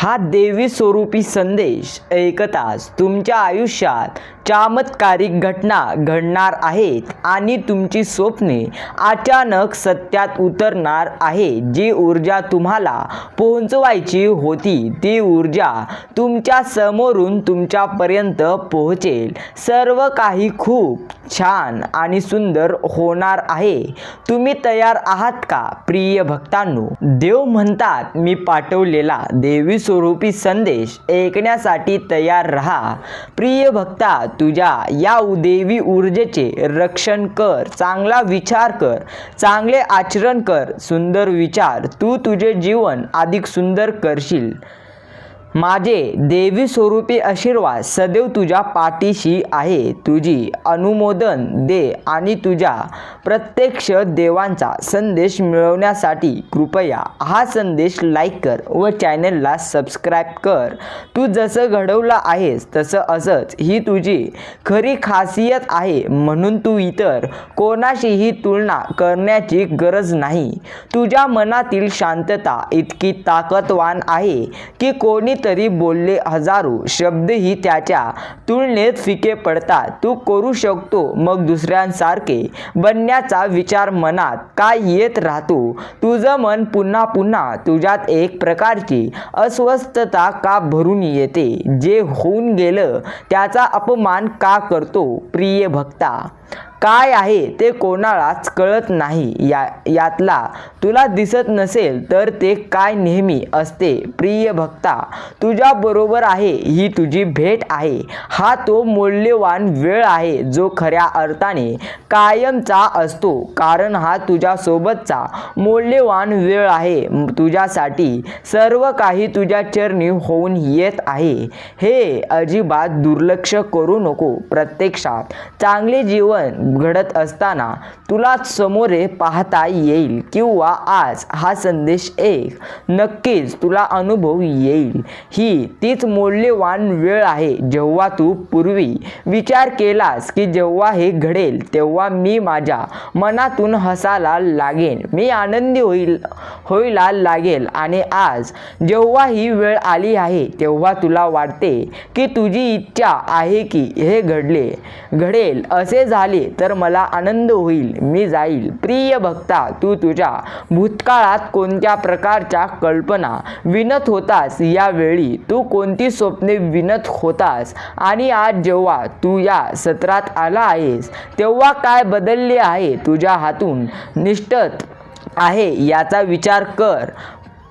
हा देवी स्वरूपी संदेश ऐकताच तुमच्या आयुष्यात चमत्कारिक घटना घडणार आहेत आणि तुमची स्वप्ने अचानक सत्यात उतरणार आहे. जी ऊर्जा तुम्हाला पोहोचवायची होती ती ऊर्जा तुमच्या समोरून तुमच्यापर्यंत पोहोचेल. सर्व काही खूप छान आणि सुंदर होणार आहे. तुम्ही तयार आहात का प्रिय भक्तांनो? देव म्हणतात मी पाठवलेला देवी स्वरूपी संदेश ऐकण्यासाठी तयार राहा. प्रिय भक्ता तुझ्या या देवी ऊर्जेचे रक्षण कर चांगला विचार कर चांगले आचरण कर सुंदर विचार. तू तुझे जीवन अधिक सुंदर करशील. माझे देवी स्वरूपी आशीर्वाद सदैव तुझ्या पाठीशी आहे. तुझी अनुमोदन दे आणि तुझ्या प्रत्यक्ष देवांचा संदेश मिळवण्यासाठी कृपया हा संदेश लाईक कर व चॅनलला सबस्क्राईब कर. तू जसं घडवलं आहेस तसं असंच ही तुझी खरी खासियत आहे. म्हणून तू इतर कोणाशीही तुलना करण्याची गरज नाही. तुझ्या मनातील शांतता इतकी ताकदवान आहे की कोणी तरी बोलले हजारो शब्दही त्याच्या तुलनेत फिके पडतात. तू करू शकतो मग दुसऱ्यांसारखे. बनण्याचा विचार मनात काय येत राहतो? तुझं मन पुन्हा पुन्हा तुझ्यात एक प्रकारची अस्वस्थता का भरून येते? जे होऊन गेलं त्याचा अपमान का करतो प्रिय भक्ता? काय आहे ते कोणालाच कळत नाही. या यातला तुला दिसत नसेल तर ते काय नेहमी असते प्रिय भक्ता? तुझ्या बरोबर आहे ही तुझी भेट आहे. हा तो मौल्यवान वेळ आहे जो खऱ्या अर्थाने कायमचा असतो. कारण हा तुझ्यासोबतचा मौल्यवान वेळ आहे. तुझ्यासाठी सर्व काही तुझ्या चरणी होऊन येत आहे. हे अजिबात दुर्लक्ष करू नको. प्रत्यक्षात चांगले जीवन घडत असताना तुला समोरे पाहता येईल किंवा आज हा संदेश एक. नक्कीच तुला अनुभव येईल. ही तीच मौल्यवान वेळ आहे जेव्हा तू पूर्वी विचार केलास की जेव्हा हे घडेल तेव्हा मी माझ्या मनातून हसायला लागेन. मी आनंदी होईल होईला लागेल आणि आज जेव्हा ही वेळ आली आहे तेव्हा तुला वाटते की तुझी इच्छा आहे की हे घडले घडेल असे झाले तर मला आनंद होईल मी जाईल. प्रिय भक्ता तू तुझ्या भूतकाळात कोणत्या प्रकारच्या कल्पना विनत होतास यावेळी? तू कोणती स्वप्ने विनत होतास? आणि आज जेव्हा तू या सत्रात आला आहेस तेव्हा काय बदलले आहे तुझ्या हातून? निष्ठत आहे याचा विचार कर.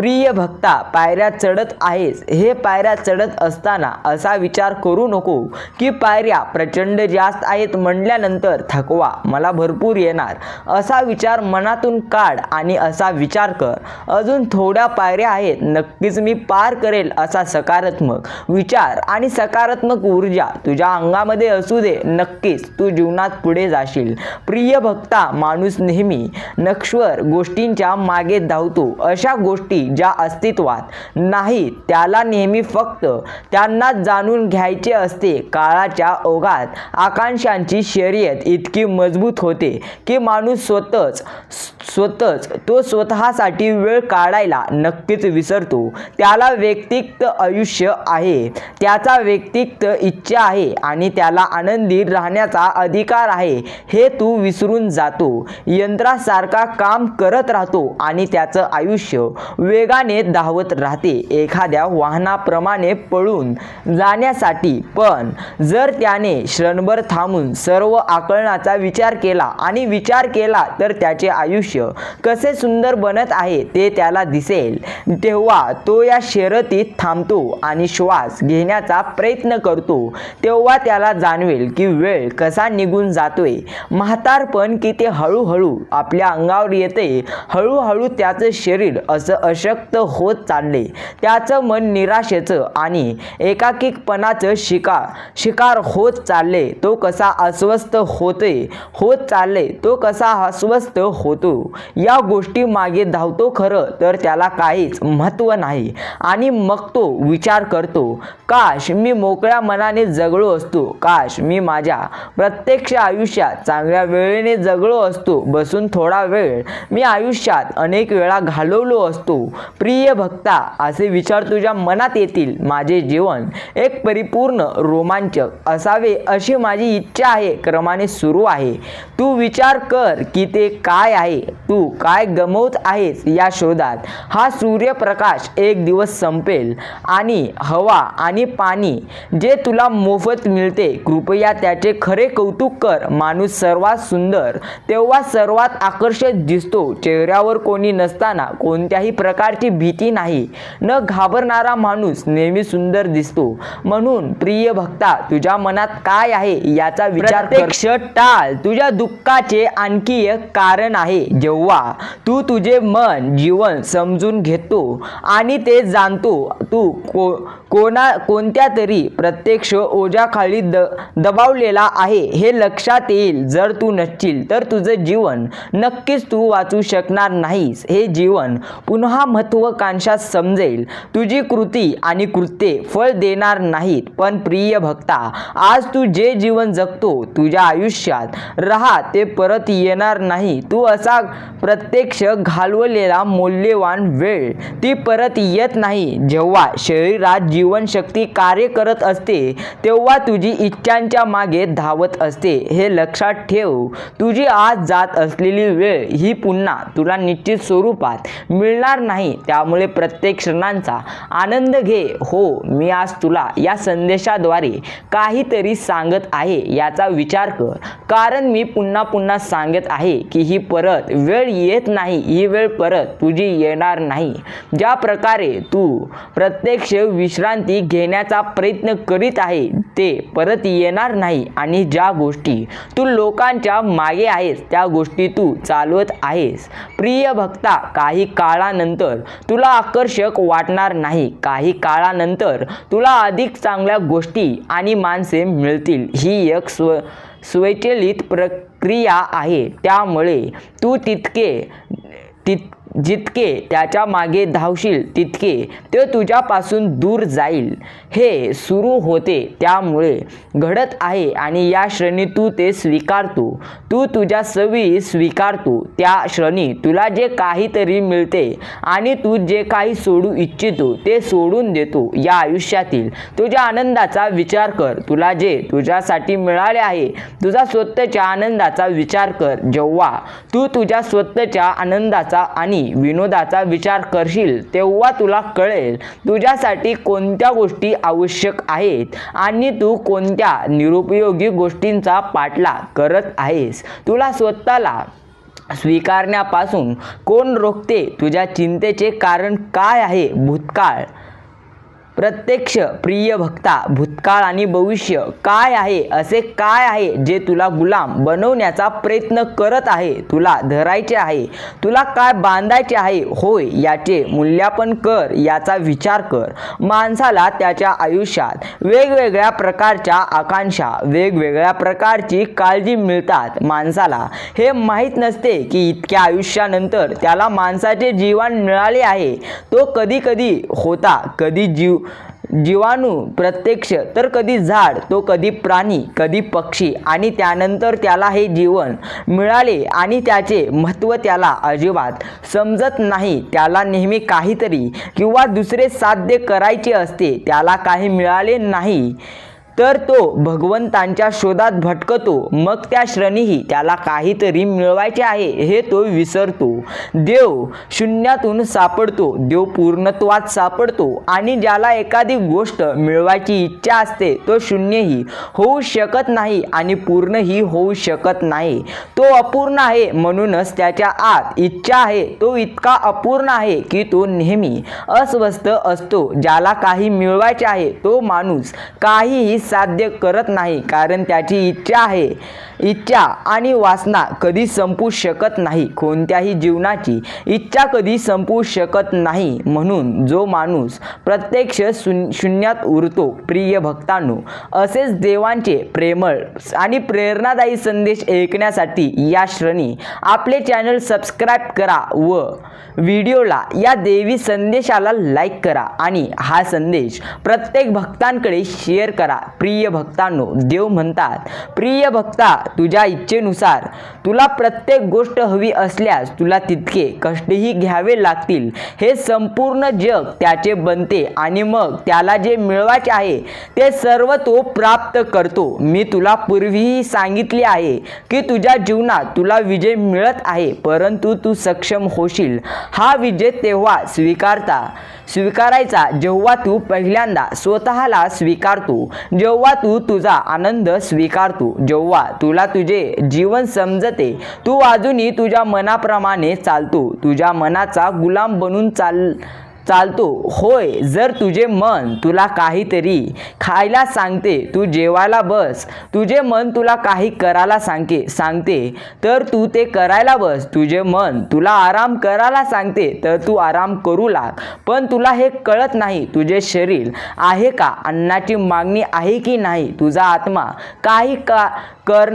प्रिय भक्ता पायऱ्या चढत आहेस. हे पायऱ्या चढत असताना असा विचार करू नको की पायऱ्या प्रचंड जास्त आहेत म्हणल्यानंतर थकवा मला भरपूर येणार. असा विचार मनातून काढ आणि असा विचार कर. अजून थोड्या पायऱ्या आहेत नक्कीच मी पार करेल असा सकारात्मक विचार आणि सकारात्मक ऊर्जा तुझ्या अंगामध्ये असू दे नक्कीच तू जीवनात पुढे जाशील. प्रिय भक्ता माणूस नेहमी नक्षवर गोष्टींच्या मागे धावतो. अशा गोष्टी ज्या अस्तित्वात नाही त्याला नेहमी फक्त त्यांना जाणून घ्यायचे असते. काळाच्या ओघात आकांक्षांची शर्यत इतकी मजबूत होते की माणूस स्वतःच स्वतःच तो स्वतःसाठी वेळ काढायला नक्कीच विसरतो. त्याला व्यक्तिक्त आयुष्य आहे. त्याचा व्यक्तिक्त इच्छा आहे आणि त्याला आनंदी राहण्याचा अधिकार आहे. हे तू विसरून जातो. यंत्रासारखा काम करत राहतो आणि त्याचं आयुष्य वे वेगाने धावत राहते. एखाद्या वाहनाप्रमाणे पळून जाण्यासाठी पण जर त्याने क्षणभर थांबून सर्व आकलनाचा विचार केला आणि विचार केला तर त्याचे आयुष्य कसे सुंदर बनत आहे ते त्याला दिसेल. तेव्हा तो या शर्यतीत थांबतो आणि श्वास घेण्याचा प्रयत्न करतो. तेव्हा त्याला जाणवेल की वेळ कसा निघून जातोय. म्हातारपण ते हळूहळू आपल्या अंगावर येते. हळूहळू त्याचं शरीर असं सशक्त होत चालले. त्याचं मन निराशेचं आणि एकाकीपणाचं शिकार शिकार होत चालले. तो कसा अस्वस्थ होते होत चालले. तो कसा अस्वस्थ होतो या गोष्टी मागे धावतो खरं तर त्याला काहीच महत्त्व नाही. आणि मग तो विचार करतो काश मी मोकळ्या मनाने जगलो असतो काश मी माझ्या प्रत्यक्ष आयुष्यात चांगल्या वेळेने जगलो असतो बसून थोडा वेळ मी आयुष्यात अनेक वेळा घालवलो असतो प्रिय भक्ता असे विचार तुझ्या मनात येतील माझे जीवन एक परिपूर्ण रोमांचक असावे अशी माझी इच्छा आहे क्रमाने सुरू आहे. तू विचार कर की ते काय आहे तू काय गमवत आहेस या शोधात. हा सूर्यप्रकाश एक दिवस संपेल आणि हवा आणि पाणी जे तुला मोफत मिळते कृपया त्याचे खरे कौतुक कर. माणूस सर्वात सुंदर तेव्हा सर्वात आकर्षक दिसतो. चेहऱ्यावर कोणी नसताना कोणत्याही प्रकार प्रकारची भीती नाही. न घाबरणारा माणूस नेहमी सुंदर दिसतो. म्हणून प्रिय भक्ता तुझ्या मनात काय आहे याचा विचार प्रत्यक्ष टाळ. तुझ्या दुःखाचे आणखी एक कारण आहे. जेव्हा तू तुझे मन जीवन समजून घेतो आणि ते जाणतो तू को कोणा कोणत्या तरी प्रत्यक्ष ओझ्याखाली द दबावलेला आहे हे लक्षात येईल. जर तू नसशील तर तुझं जीवन नक्कीच तू वाचू शकणार नाहीस. हे जीवन पुन्हा महत्त्वाकांक्षा समजेल. तुझी कृती आणि कृत्ये फळ देणार नाहीत. पण प्रिय भक्ता आज तू जे जीवन जगतो तुझ्या आयुष्यात राहा ते परत येणार नाही. तू असा प्रत्यक्ष घालवलेला मौल्यवान वेळ ती परत येत नाही. जेव्हा शरीरात जीवनशक्ती कार्य करत असते तेव्हा तुझी इच्छांच्या मागे धावत असते. हे लक्षात ठेव तुझी आज जात असलेली वेळ ही पुन्हा तुला निश्चित स्वरूपात मिळणार नाही. त्यामुळे प्रत्येक क्षणांचा आनंद घे. हो मी आज तुला या संदेशाद्वारे काहीतरी सांगत आहे याचा विचार कर. कारण मी पुन्हा पुन्हा सांगत आहे की ही परत वेळ येत नाही ही वेळ परत तुझी येणार नाही. ज्या प्रकारे तू प्रत्यक्ष विश्रांती घेण्याचा प्रयत्न करीत आहे ते परत येणार नाही. आणि ज्या गोष्टी तू लोकांच्या मागे आहेस त्या गोष्टी तू चालवत आहेस. प्रिय भक्ता काही काळानंतर तुला आकर्षक वाटणार नाही. काही काळानंतर तुला अधिक चांगल्या गोष्टी आणि माणसे मिळतील. ही एक स्व स्वयंचलित प्रक्रिया आहे. त्यामुळे तू तितके तित जितके त्याच्यामागे धावशील तितके ते तुझ्यापासून दूर जाईल. हे सुरू होते त्यामुळे. घडत आहे आणि या श्रेणी तू ते स्वीकारतो. तू तुझ्या सवी स्वीकारतो. त्या श्रेणी तुला जे काहीतरी मिळते आणि तू जे काही सोडू इच्छितो ते सोडून देतो या आयुष्यातील. तुझ्या आनंदाचा विचार कर. तुला जे तुझ्यासाठी मिळाले आहे तुझा स्वतःच्या आनंदाचा विचार कर. जेव्हा तू तुझ्या स्वतःच्या आनंदाचा आणि विनोदाचा विचार करशील तेव्हा तुला कळेल तुझ्यासाठी कोणत्या गोष्टी आवश्यक आहेत आणि तू कोणत्या निरुपयोगी गोष्टींचा पाठला करत आहेस. तुला स्वतःला स्वीकारण्यापासून कोण रोखते? तुझ्या चिंतेचे कारण काय आहे? भूतकाळ प्रत्यक्ष प्रिय भक्ता भूतकाळ आणि भविष्य काय आहे असे काय आहे जे तुला गुलाम बनवण्याचा प्रयत्न करत आहे तुला धरायचे आहे तुला काय बांधायचे आहे होय याचे मूल्यांकन कर याचा विचार कर. माणसाला त्याच्या आयुष्यात वेगवेगळ्या प्रकारच्या आकांक्षा वेगवेगळ्या प्रकारची काळजी मिळतात. माणसाला हे माहीत नसते की इतक्या आयुष्यानंतर त्याला माणसाचे जीवन मिळाले आहे. तो कधी कधी होता कधी जीव जीवाणू प्रत्यक्ष तर कधी झाड तो कधी प्राणी कधी पक्षी आणि त्यानंतर त्याला हे जीवन मिळाले आणि त्याचे महत्त्व त्याला अजिबात समजत नाही. त्याला नेहमी काहीतरी किंवा दुसरे साध्य करायचे असते त्याला काही मिळाले नाही. तर तो भगवंतांच्या शोधात भटकतो. मग त्या श्रणीही त्याला काहीतरी मिळवायचे आहे हे तो विसरतो. देव शून्यातून सापडतो. देव पूर्णत्वात सापडतो. आणि ज्याला एखादी गोष्ट मिळवायची इच्छा असते तो शून्यही होऊ शकत नाही आणि पूर्णही होऊ शकत नाही. तो अपूर्ण आहे म्हणूनच त्याच्या आत इच्छा आहे. तो इतका अपूर्ण आहे की तो नेहमी अस्वस्थ असतो. ज्याला काही मिळवायचे आहे तो माणूस काहीही साध्य करत नाही कारण त्याची इच्छा आहे. इच्छा आणि वासना कधी संपू शकत नाही कोणत्याही जीवनाची. इच्छा कधी संपू शकत नाही म्हणून जो माणूस प्रत्यक्ष शून शून्यात उरतो प्रिय भक्तांनो असेच देवांचे प्रेमळ आणि प्रेरणादायी संदेश ऐकण्यासाठी या श्रेणी आपले चॅनल सबस्क्राईब करा व व्हिडिओला या देवी संदेशाला लाईक करा आणि हा संदेश प्रत्येक भक्तांकडे शेअर करा. प्रिय भक्तांनो देव म्हणतात प्रिय भक्ता तुझ्या इच्छेनुसार तुला प्रत्येक गोष्ट हवी असल्यास तुला तितके कष्टही घ्यावे लागतील. हे संपूर्ण जग त्याचे बनते आणि मग त्याला जे मिळवायचे आहे ते सर्व तो प्राप्त करतो. मी तुला पूर्वीही सांगितले आहे की तुझ्या जीवनात तुला विजय मिळत आहे परंतु तू सक्षम होशील. हा विजय तेव्हा स्वीकारता स्वीकारायचा जेव्हा तू पहिल्यांदा स्वतःला स्वीकारतो. जेव्हा तू तुझा आनंद स्वीकारतो जेव्हा तुला तुझे जीवन समजते तू अजूनही तुझ्या मनाप्रमाणे चालतो. तुझ्या मनाचा गुलाम बनून चाल चालतो. होय जर तुझे मन तुला काहीतरी खायला सांगते तू जेवायला बस. तुझे मन तुला काही करायला सांगते सांगते तर तू ते करायला बस. तुझे मन तुला आराम करायला सांगते तर तू आराम करू लाग. पण तुला हे कळत नाही तुझे शरीर आहे का? अन्नाची मागणी आहे की नाही? तुझा आत्मा काही का कर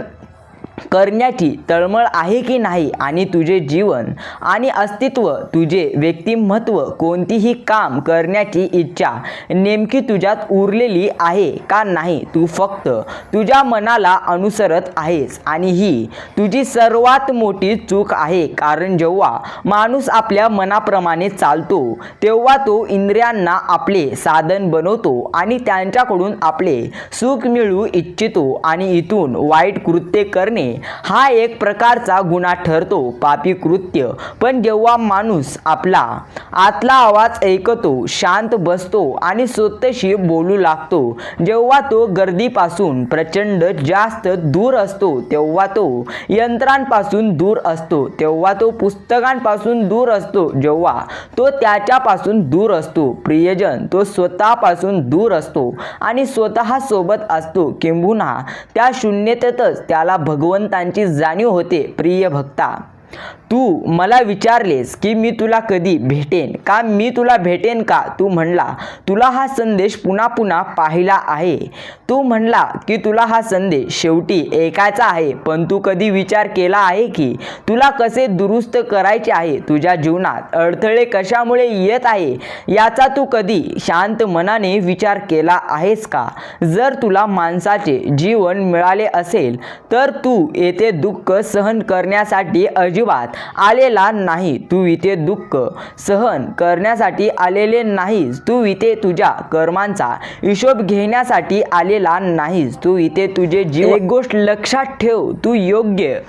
करण्याची तळमळ आहे की नाही आणि तुझे जीवन आणि अस्तित्व तुझे व्यक्तिमत्व कोणतीही काम करण्याची इच्छा नेमकी तुझ्यात उरलेली आहे का नाही तू फक्त तुझ्या मनाला अनुसरत आहेस आणि ही तुझी सर्वात मोठी चूक आहे. कारण जेव्हा माणूस आपल्या मनाप्रमाणे चालतो तेव्हा तो इंद्रियांना आपले साधन बनवतो आणि त्यांच्याकडून आपले सुख मिळवू इच्छितो आणि इथून वाईट कृत्य करणे हा एक प्रकारचा गुन्हा ठरतो पापी कृत्य. पण जेव्हा माणूस आपला आतला आवाज ऐकतो शांत बसतो आणि स्वतःशी बोलू लागतो जेव्हा तो गर्दीपासून प्रचंड जास्त दूर असतो तेव्हा तो यंत्रांपासून दूर असतो तेव्हा तो पुस्तकांपासून दूर असतो जेव्हा तो त्याच्यापासून दूर असतो. प्रियजन तो स्वतःपासून दूर असतो आणि स्वतः सोबत असतो. किंबहुना त्या शून्यतेतच त्याला भगवंतांची जाणीव होते प्रिय भक्ता. तू मला विचारलेस की मी तुला कधी भेटेन? का मी तुला भेटेन का? तू म्हणला तुला हा संदेश पुन्हा पुन्हा पाहिला आहे. तू म्हणला की तुला हा संदेश शेवटी ऐकायचा आहे पण तू कधी विचार केला आहे की? तुला कसे दुरुस्त करायचे आहे तुझ्या जीवनात? अडथळे कशामुळे येत आहे? याचा तू कधी शांत मनाने विचार केला आहेस का? जर तुला माणसाचे जीवन मिळाले असेल तर तू येथे दुःख सहन करण्यासाठी अजिबात आलेला नाही. तू इथे दुःख सहन करण्यासाठी आलेले नाहीस. तू इथे तुझ्या कर्मांचा हिशोब घेण्यासाठी आलेला नाहीस. तू इथे तुझे जीव एक गोष्ट लक्षात ठेव. तू योग्य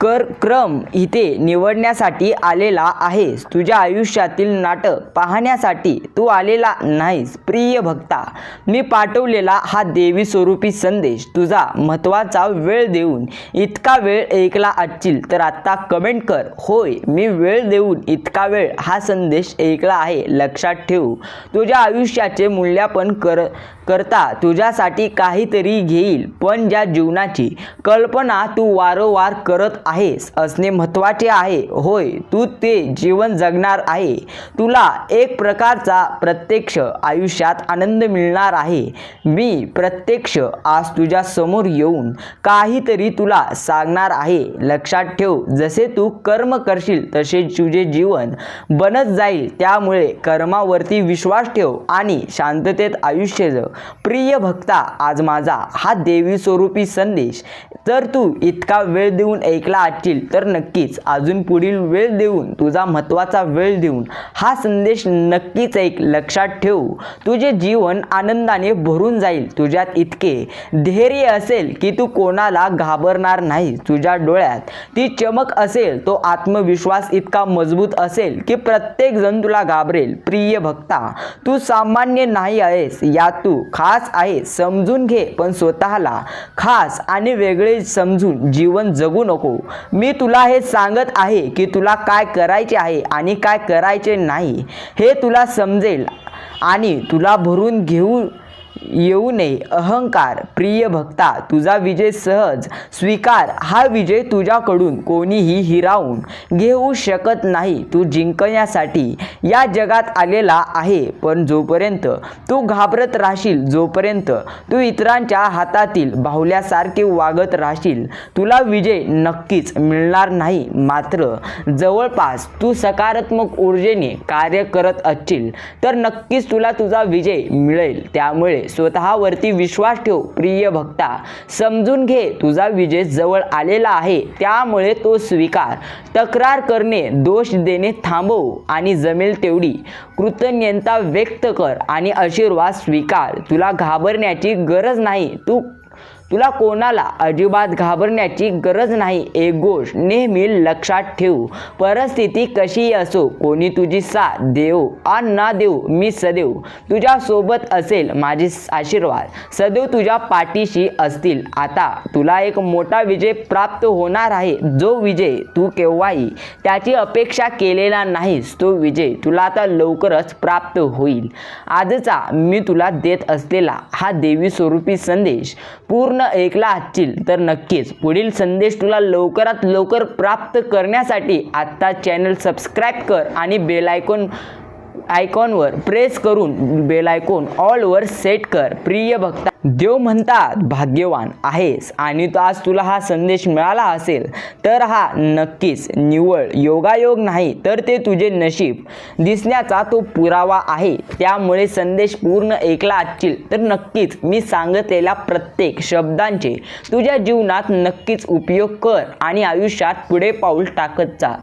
कर क्रम इथे निवडण्यासाठी आलेला आहेस. तुझ्या आयुष्यातील नाटक पाहण्यासाठी तू आलेला नाहीस प्रिय भक्ता. मी पाठवलेला हा देवी स्वरूपी संदेश तुझा महत्त्वाचा वेळ देऊन. इतका वेळ ऐकला असशील तर आत्ता कमेंट कर. होय मी वेळ देऊन इतका वेळ हा संदेश ऐकला आहे. लक्षात ठेवू. तुझ्या आयुष्याचे मूल्यापन कर. करता तुझ्यासाठी काहीतरी घेईल पण ज्या जीवनाची कल्पना तू वारंवार करत आहेस असणे महत्त्वाचे आहे. होय तू ते जीवन जगणार आहे. तुला एक प्रकारचा प्रत्यक्ष आयुष्यात आनंद मिळणार आहे. मी प्रत्यक्ष आज तुझ्या समोर येऊन काहीतरी तुला सांगणार आहे. लक्षात ठेव जसे तू कर्म करशील तसे तुझे जीवन बनत जाईल. त्यामुळे कर्मावरती विश्वास ठेव आणि शांततेत आयुष्य जग. प्रिय भक्ता आज माझा हा देवी स्वरूपी संदेश. जर तू इतका वेळ देऊन ऐकला असशील तर नक्कीच अजून पुढील वेळ देऊन तुझा महत्त्वाचा वेळ देऊन हा संदेश नक्कीच ऐक लक्षात ठेव. तुझे जीवन आनंदाने भरून जाईल तुझ्यात इतके धैर्य असेल की तू कोणाला घाबरणार नाही. तुझ्या डोळ्यात ती चमक असेल तो आत्मविश्वास इतका मजबूत असेल की प्रत्येक जण तुला घाबरेल. प्रिय भक्ता तू सामान्य नाही आहेस या तू खास आहे समजून घे पण स्वतःला खास आणि वेगळे समजून जीवन जगू नको. मी तुला हे सांगत आहे की तुला काय करायचे आहे आणि काय करायचे नाही. हे तुला समजेल आणि तुला भरून घेऊ येऊ नये. अहंकार प्रिय भक्ता तुझा विजय सहज. स्वीकार हा विजय तुझ्याकडून कोणीही हिरावून घेऊ शकत नाही. तू जिंकण्यासाठी या जगात आलेला आहे पण जोपर्यंत तू घाबरत राहशील जोपर्यंत तू इतरांच्या हातातील बाहुल्यासारखे वागत राहशील तुला विजय नक्कीच मिळणार नाही. मात्र जवळपास तू सकारात्मक ऊर्जेने कार्य करत असशील तर नक्कीच तुला तुझा विजय मिळेल. त्यामुळे स्वतःवरती विश्वास ठेव प्रिय भक्ता. समजून घे तुझा विजय जवळ आलेला आहे. त्यामुळे तो स्वीकार. तक्रार करणे दोष देणे थांबव आणि जमेल तेवढी. कृतज्ञता व्यक्त कर आणि आशीर्वाद स्वीकार. तुला घाबरण्याची गरज नाही. तू तुला कोणाला अजिबात घाबरण्याची गरज नाही एक गोष्ट नेहमी लक्षात ठेव. परिस्थिती कशीही असो कोणी तुझी साथ देव आणि ना देव मी सदैव तुझ्या सोबत असेल माझे आशीर्वाद. सदैव तुझ्या पाठीशी असतील. आता तुला एक मोठा विजय प्राप्त होणार आहे. जो विजय तू केव्हाही त्याची अपेक्षा केलेला नाहीस तो विजय तुला आता लवकरच प्राप्त होईल. आजचा मी तुला देत असलेला हा देवी स्वरूपी संदेश पूर्ण ऐकला असतील तर नक्कीच. पुढील संदेश तुला लवकरात लवकर प्राप्त करण्यासाठी आत्ता चॅनल सबस्क्राईब कर आणि बेल आयकॉन आयकॉनवर प्रेस करून बेल आयकॉन ऑलवर सेट कर. प्रिय भक्ता देव म्हणतात भाग्यवान आहेस आणि तो आज तुला हा संदेश मिळाला असेल तर हा नक्कीच निवळ योगायोग नाही तर ते तुझे नशीब. दिसण्याचा तो पुरावा आहे त्यामुळे संदेश पूर्ण ऐकला असशील तर नक्कीच मी सांगितलेल्या प्रत्येक शब्दांचे तुझ्या जीवनात नक्कीच उपयोग कर आणि आयुष्यात पुढे पाऊल टाकत जा.